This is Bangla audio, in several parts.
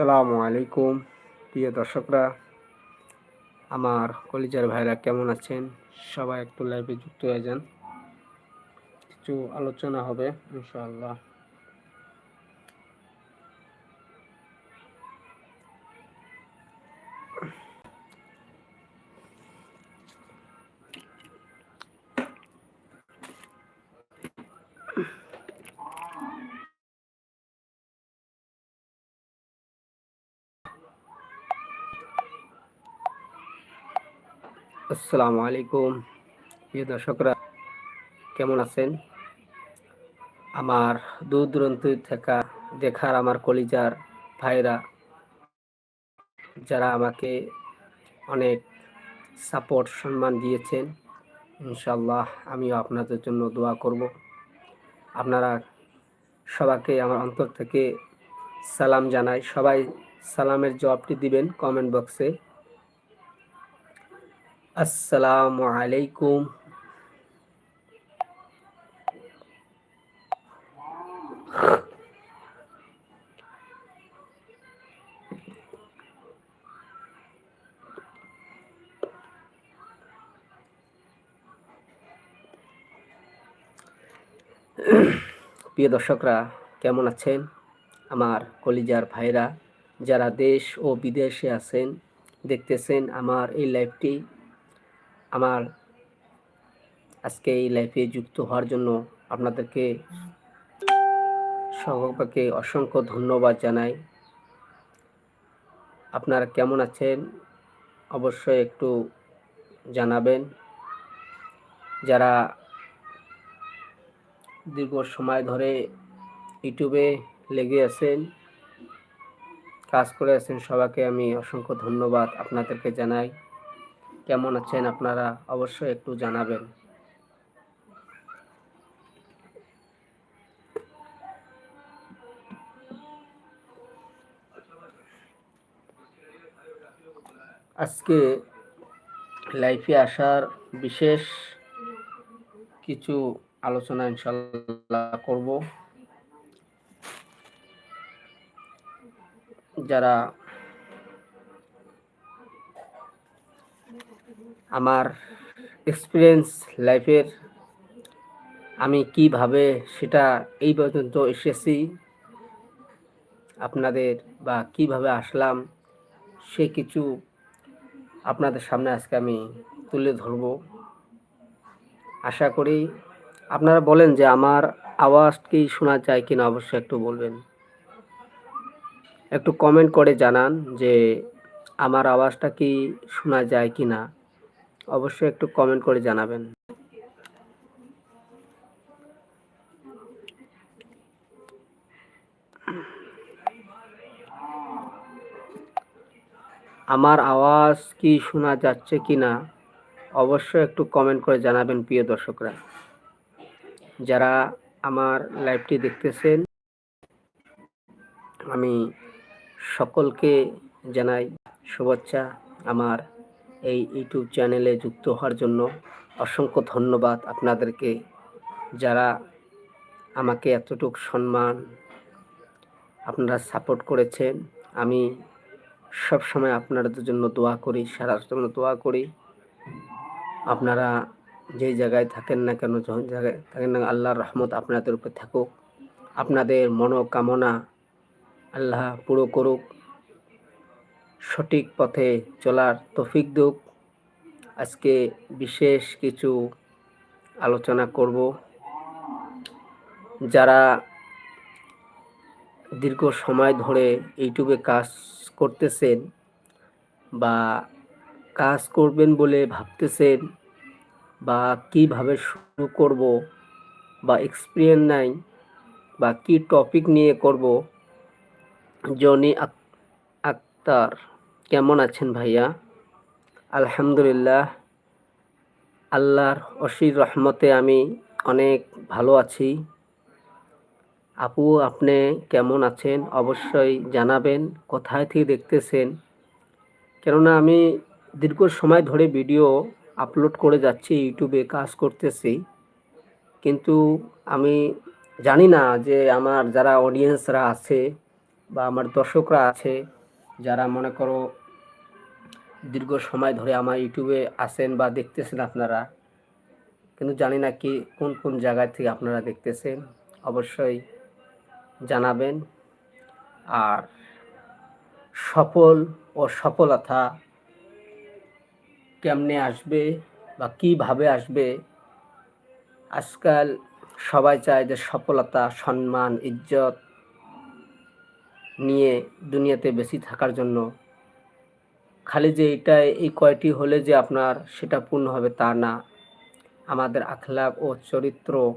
আসসালামু আলাইকুম। প্রিয় দর্শকরা, আমার কলিজার ভাইরা কেমন আছেন? সবাই একটু লাইভে যুক্ত হয়ে যান। কিছু আলোচনা হবে, ইনশাআল্লাহ। আসসালামু আলাইকুম। প্রিয় দর্শকরা, কেমন আছেন? আমার দূর দূরান্ত থাকা দেখার আমার কলিজার ভাইরা যারা আমাকে অনেক সাপোর্ট সম্মান দিয়েছেন ইনশাল্লাহ আমিও আপনাদের জন্য দোয়া করব। আপনারা সবাইকে আমার অন্তর থেকে সালাম জানাই। সবাই সালামের জবাবটি দিবেন কমেন্ট বক্সে। আসসালামু আলাইকুম। প্রিয় দর্শকরা, কেমন আছেন? আমার কলিজার ভাইরা, যারা দেশ ও বিদেশে আছেন, দেখতেছেন আমার এই লাইভটি আমার আজকে এই লাইফে যুক্ত হওয়ার জন্য আপনাদেরকে সবাইকে অসংখ্য ধন্যবাদ জানাই। আপনারা কেমন আছেন? অবশ্যই একটু জানাবেন। যারা দীর্ঘ সময় ধরে ইউটিউবে লেগে আছেন, কাজ করে আছেন, সবাইকে আমি অসংখ্য ধন্যবাদ আপনাদেরকে জানাই। কেমন আছেন আপনারা অবশ্যই একটু জানাবেন। আজকে লাইফে আসার বিশেষ কিছু আলোচনা ইনশাল্লাহ করব। যারা আমার এক্সপিরিয়েন্স লাইফের আমি কীভাবে সেটা এই পর্যন্ত এসেছি, আপনাদের বা কীভাবে আসলাম, সে কিছু আপনাদের সামনে আজকে আমি তুলে ধরব। আশা করি আপনারা বলেন যে আমার আওয়াজ কি শোনা যায় কিনা অবশ্যই একটু বলবেন। একটু কমেন্ট করে জানান যে আমার আওয়াজটা কি শোনা যায় কি না অবশ্যই একটু কমেন্ট করে জানাবেন। আমার আওয়াজ কি শোনা যাচ্ছে কি না অবশ্যই একটু কমেন্ট করে জানাবেন প্রিয় দর্শকরা। যারা আমার লাইভটি দেখতেছেন, আমি সকলকে জানাই শুভেচ্ছা। আমার এই ইউটিউব চ্যানেলে যুক্ত হওয়ার জন্য অসংখ্য ধন্যবাদ আপনাদেরকে, যারা আমাকে এতটুক সম্মান আপনারা সাপোর্ট করেছেন। আমি সব সময় আপনাদের জন্য দোয়া করি সারা জন্য দোয়া করি। আপনারা যেই জায়গায় থাকেন না কেন, যখন জায়গায় থাকেন না আল্লাহর রহমত আপনাদের উপর থাকুক। আপনাদের মনোকামনা আল্লাহ পুরো করুক। সঠিক পথে চলার তফিক দুক আজকে বিশেষ কিছু আলোচনা করব। যারা দীর্ঘ সময় ধরে ইউটিউবে কাজ করতেছেন বা কাজ করবেন বলে ভাবতেছেন বা কীভাবে শুরু করব বা এক্সপিরিয়েন্স নাই বা কি টপিক নিয়ে করব জনি আক্তার কেমন আছেন ভাইয়া? আলহামদুলিল্লাহ। আল্লাহর অশির রহমতে আমি অনেক ভালো আছি। আপু, আপনি কেমন আছেন? অবশ্যই জানাবেন, কোথায় থেকে দেখতেছেন? কেননা আমি দীর্ঘ সময় ধরে ভিডিও আপলোড করে যাচ্ছি, ইউটিউবে কাজ করতেছি। কিন্তু আমি জানি না যে আমার যারা অডিয়েন্সরা আছে বা আমার দর্শকরা আছে, যারা মনে করো দীর্ঘ সময় ধরে আমার ইউটিউবে আসেন বা দেখতেছেন আপনারা। কিন্তু জানি না কি, কোন কোন জায়গায় থেকে আপনারা দেখতেছেন। অবশ্যই জানাবেন। আর সফল ও সফলতা কেমনে আসবে বা কীভাবে আসবে, আজকাল সবাই চায় যে সফলতা, সম্মান, ইজ্জত নিয়ে দুনিয়াতে বেশি থাকার জন্য খালি যে এটা, এই কয়টি হলে যে আপনার সেটা পূর্ণ হবে তা না। আমাদের আখলাক ও চরিত্র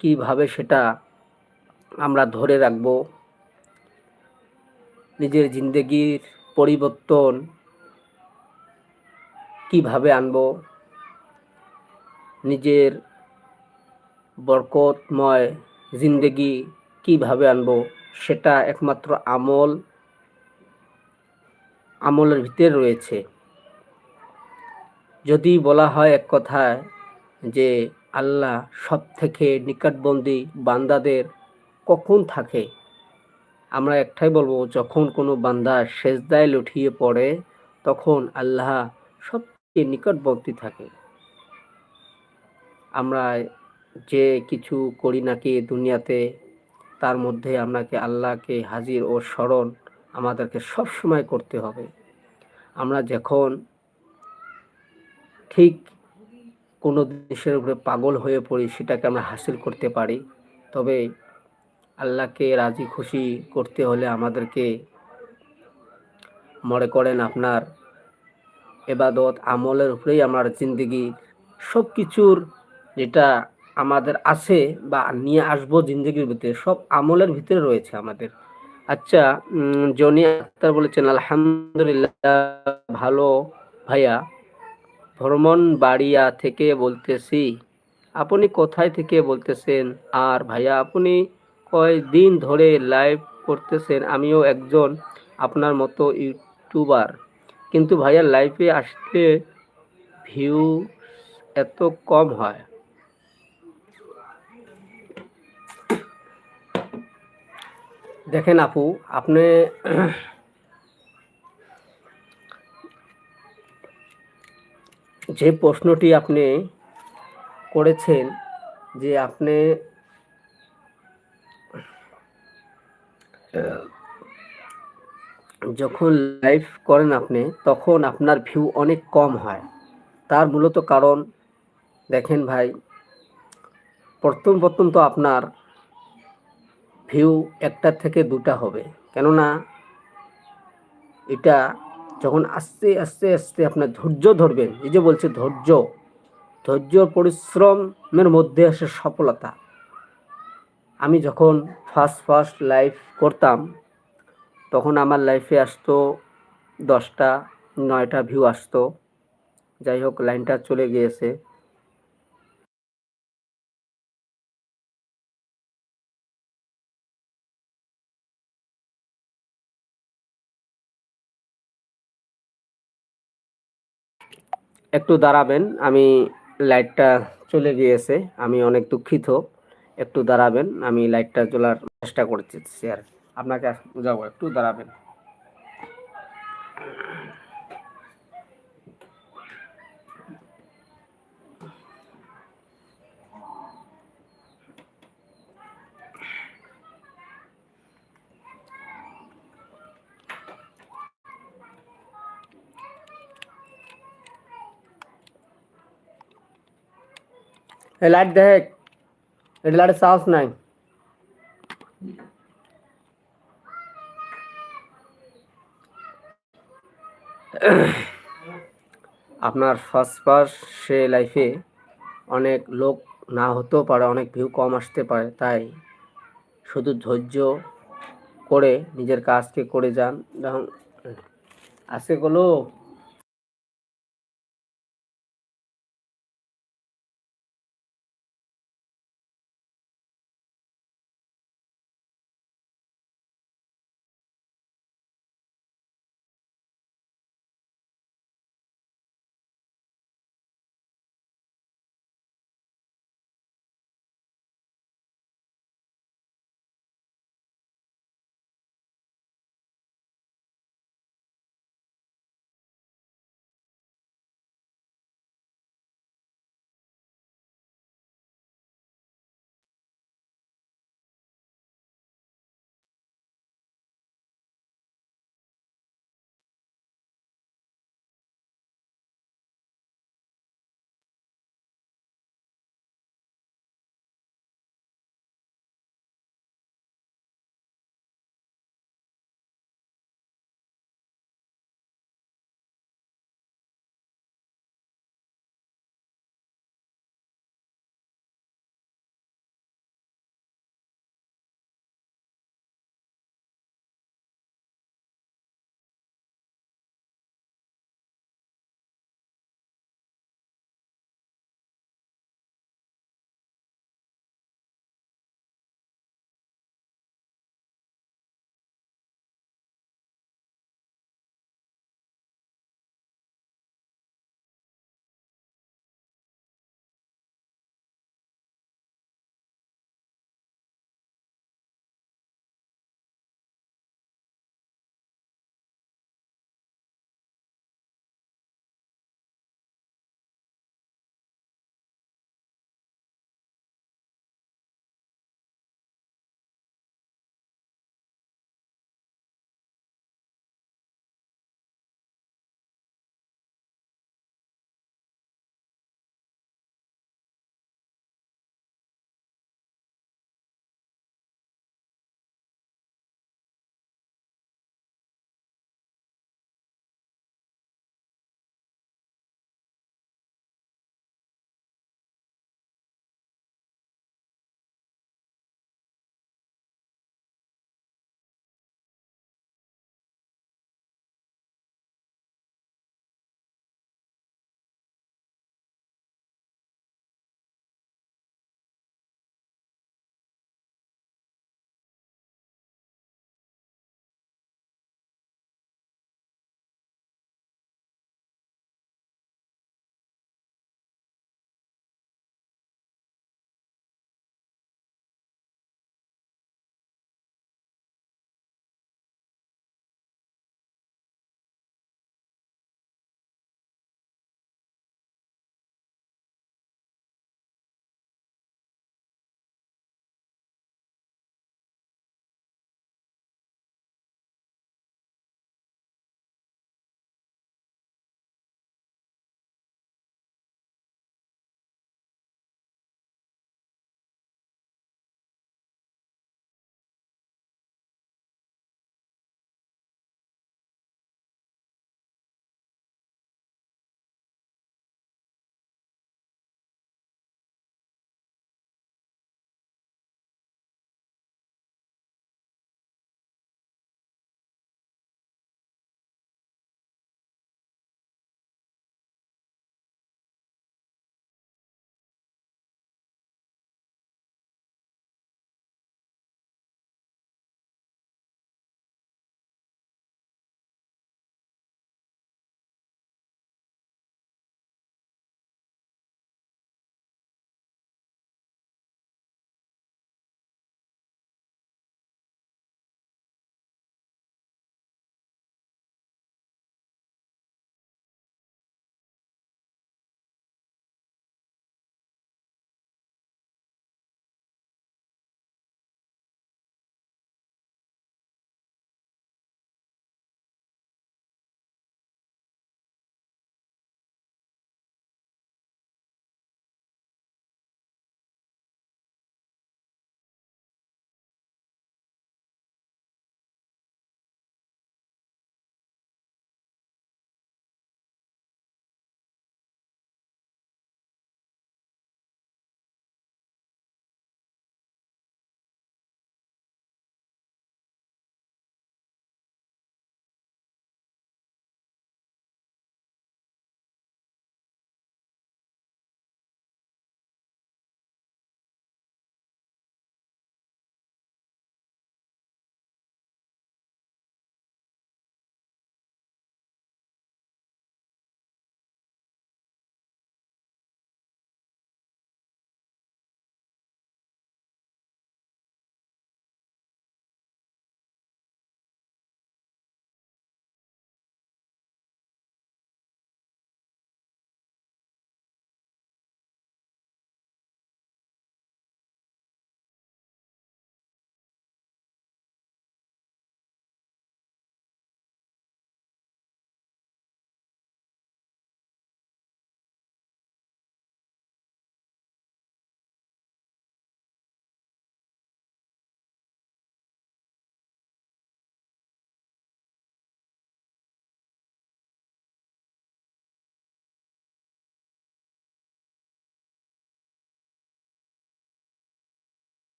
কীভাবে সেটা আমরা ধরে রাখব? নিজের জিন্দগির পরিবর্তন কীভাবে আনব? নিজের বরকতময় জিন্দগি কীভাবে আনব? সেটা একমাত্র আমল আমলের ভিতরে রয়েছে। যদি বলা হয় এক কথায় যে আল্লাহ সব থেকে নিকটবন্দি বান্দাদের কখন থাকে? আমরা একটাই বলব, যখন কোনো বান্দা সেজদায় লুঠিয়ে পড়ে, তখন আল্লাহ সবচেয়ে নিকটবর্তী থাকে। আমরা যে কিছু করি নাকি দুনিয়াতে, তার মধ্যে আপনাকে আল্লাহকে হাজির ও স্মরণ আমাদেরকে সব সময় করতে হবে। আমরা যখন ঠিক কোনো জিনিসের উপরে পাগল হয়ে পড়ি, সেটাকে আমরা হাসিল করতে পারি। তবে আল্লাহকে রাজি খুশি করতে হলে আমাদেরকে মনে করেন আপনার এবাদত আমলের উপরেই আমার জিন্দগি সব কিছুর যেটা আমাদের আছে বা নিয়ে আসব জিন্দগির ভিতরে, সব আমলের ভিতরে রয়েছে আমাদের। আচ্ছা জনি আক্তার বলেছেন, আলহামদুলিল্লাহ, ভালো ভাইয়া। ভ্রমণ বাড়িয়া থেকে বলতেছি। আপনি কোথায় থেকে বলতেছেন? আর ভাইয়া, আপনি কয়দিন ধরে লাইভ করতেছেন? আমিও একজন আপনার মতো ইউটিউবার কিন্তু ভাইয়া লাইভে আসলে ভিউ এত কম হয়। দেখেন আপু, আপনি যে প্রশ্নটি আপনি করেছেন যে আপনি যখন লাইভ করেন আপনি, তখন আপনার ভিউ অনেক কম হয়। তার মূলত কারণ, দেখেন ভাই, প্রথম প্রথম তো আপনার ভিউ একটা থেকে দুটা হবে। কেননা এটা যখন আস্তে আস্তে আস্তে আপনার ধৈর্য ধরবেন, এই যে বলছে ধৈর্য ধৈর্য পরিশ্রমের মধ্যে আসে সফলতা। আমি যখন ফার্স্ট ফার্স্ট লাইফ করতাম, তখন আমার লাইফে আসতো দশটা, নয়টা ভিউ আসতো। যাই হোক লাইনটা চলে গিয়েছে। একটু দাঁড়াবেন, আমি লাইটটা চলে গিয়েছে, আমি অনেক দুঃখিত, একটু দাঁড়াবেন, আমি লাইটটা চলার চেষ্টা করতেছি আর আপনাকে যাব একটু দাঁড়াবেন। লাইট দেখ। এটা লাইটের সাহস নাই। আপনার ফার্স্ট ফার্স্ট সে লাইফে অনেক লোক না হতেও পারে, অনেক ভিউ কম আসতে পারে। তাই শুধু ধৈর্য করে নিজের কাজকে করে যান। আসে গুলো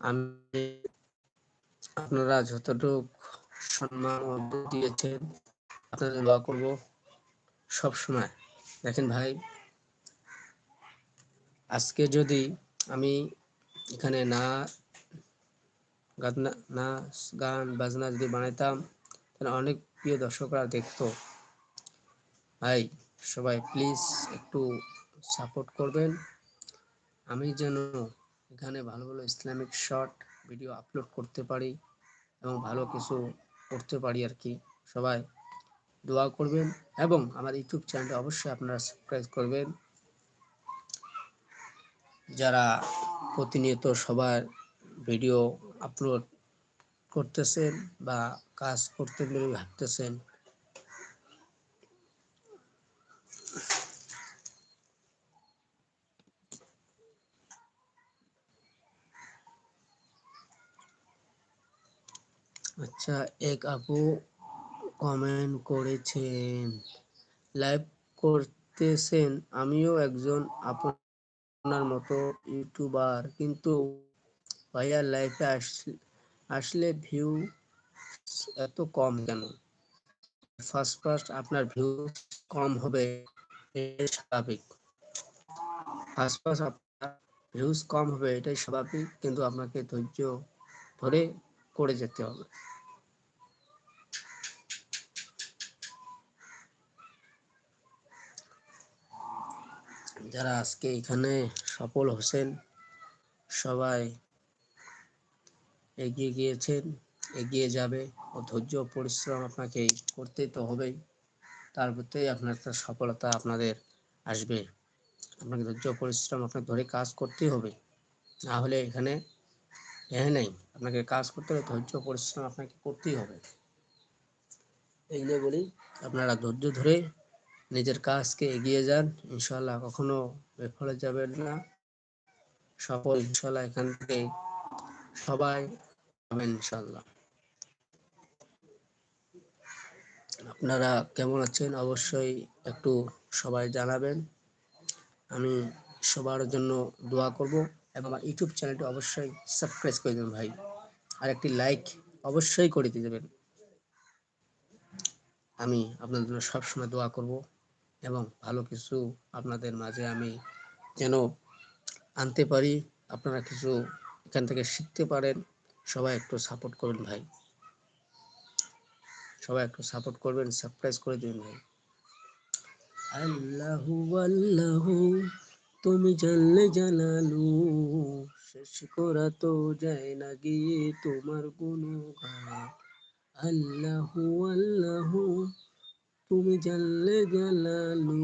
আমি আপনারা যতটুক সম্মান দিয়েছেন, আপনাদের দোয়া করব সব সময়। দেখেন ভাই, আজকে যদি আমি এখানে না নাচ গান, বাজনা যদি বানাইতাম, তাহলে অনেক প্রিয় দর্শকরা দেখতো। ভাই, সবাই প্লিজ একটু সাপোর্ট করবেন। আমি যেন এখানে ভালো ভালো ইসলামিক শর্ট ভিডিও আপলোড করতে পারি এবং ভালো কিছু করতে পারি আর কি। সবাই দোয়া করবেন এবং আমার ইউটিউব চ্যানেলটা অবশ্যই আপনারা সাবস্ক্রাইব করবেন। যারা প্রতিনিয়ত সবার ভিডিও আপলোড করতেছেন বা কাজ করতে বলে ভাবতেছেন আচ্ছা এক আপু কমেন্ট করেছেন। লাইভ করতেছেন, আমিও একজন আপনার মতো ইউটিউবার কিন্তু ভাইয়া লাইফে আসলে ভিউ এত কম কেন? ফার্স্ট ফার্স্ট আপনার ভিউ কম হবে স্বাভাবিক। ফার্স্ট ফার্স্ট আপনার ভিউজ কম হবে, এটাই স্বাভাবিক, কিন্তু আপনাকে ধৈর্য ধরে করে যেতে হবে। যারা আজকে এখানে সফল হোসেন সবাই এগিয়ে গিয়েছেন, এগিয়ে যাবে ও ধৈর্য পরিশ্রম আপনাকে করতে তো হবেই। তার ভিতরেই আপনার সফলতা আপনাদের আসবে। আপনাকে ধৈর্য পরিশ্রম আপনাকে ধরে কাজ করতেই হবে। না হলে এখানে হ্যাঁ নেই। আপনাকে কাজ করতে হবে, ধৈর্য পরিশ্রম আপনাকে করতেই হবে। নিয়ে বলি, আপনারা ধৈর্য ধরে নিজের কাজকে এগিয়ে যান। ইনশাল্লাহ কখনো বিফলে যাবেন না। সফল ইনশাল্লাহ এখান থেকে সবাই পাবেন ইনশাল্লাহ আপনারা কেমন আছেন? অবশ্যই একটু সবাই জানাবেন। আমি সবার জন্য দোয়া করব এবং আমার ইউটিউব চ্যানেলটি অবশ্যই সাবস্ক্রাইব করে দেবেন ভাই। আর একটি লাইক অবশ্যই করে দিয়ে দেবেন। আমি আপনাদের জন্য সবসময় দোয়া করব। এবং ভালো কিছু আপনাদের মাঝে আমি যেন আনতে পারি। আপনারা কিছু এখান থেকে শিখতে পারেন। সবাই একটু সাপোর্ট করবেন ভাই। সবাই একটু সাপোর্ট করবেন সাবস্ক্রাইব করে দিন ভাই। আল্লাহু আল্লাহু, তুমি জানলে জানালু, শেষ করা তো যায় না গিয়ে তোমার গুণগান আল্লাহু আল্লাহু তুমি জানলে জানালু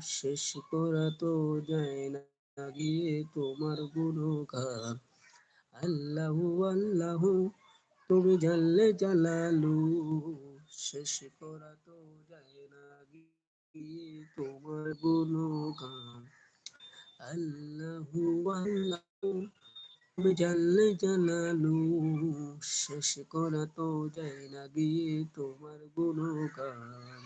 শেষ করা তো যায় না গিয়ে তোমার গুণগান। আল্লাহু আল্লাহু, তুমি জানলে জালালু শেষ করা তো যায় না গিয়ে তোমার গুণগান। আল্লাহু আল্লাহু জানলে জানালু শেষ করা তো যায় না গিয়ে তোমার গুণগান।